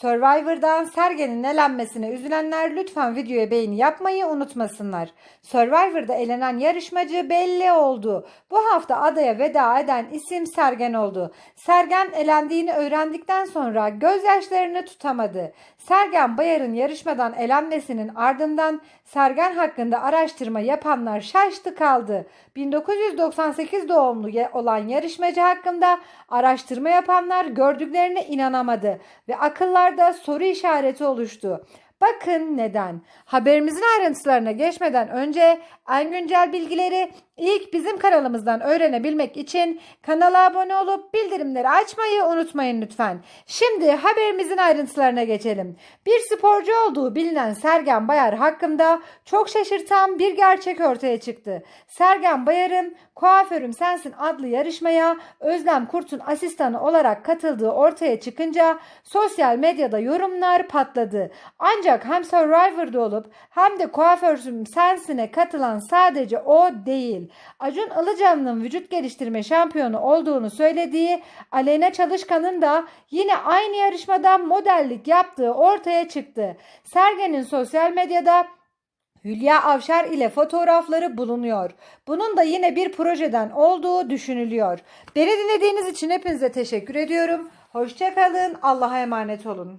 Survivor'dan Sergen'in elenmesine üzülenler lütfen videoya beğeni yapmayı unutmasınlar. Survivor'da elenen yarışmacı belli oldu. Bu hafta adaya veda eden isim Sergen oldu. Sergen elendiğini öğrendikten sonra gözyaşlarını tutamadı. Sergen Bayar'ın yarışmadan elenmesinin ardından Sergen hakkında araştırma yapanlar şaştı kaldı. 1998 doğumlu olan yarışmacı hakkında araştırma yapanlar gördüklerine inanamadı ve akıllarda soru işareti oluştu. Bakın neden. Haberimizin ayrıntılarına geçmeden önce en güncel bilgileri ilk bizim kanalımızdan öğrenebilmek için kanala abone olup bildirimleri açmayı unutmayın lütfen. Şimdi haberimizin ayrıntılarına geçelim. Bir sporcu olduğu bilinen Sergen Bayar hakkında çok şaşırtan bir gerçek ortaya çıktı. Sergen Bayar'ın Kuaförüm Sensin adlı yarışmaya Özlem Kurt'un asistanı olarak katıldığı ortaya çıkınca sosyal medyada yorumlar patladı. Ancak hem Survivor'da olup hem de Kuaförüm Sensin'e katılan sadece o değil. Acun Ilıcan'ın vücut geliştirme şampiyonu olduğunu söylediği Aleyna Çalışkan'ın da yine aynı yarışmada modellik yaptığı ortaya çıktı. Sergen'in sosyal medyada Hülya Avşar ile fotoğrafları bulunuyor. Bunun da yine bir projeden olduğu düşünülüyor. Beni dinlediğiniz için hepinize teşekkür ediyorum. Hoşçakalın. Allah'a emanet olun.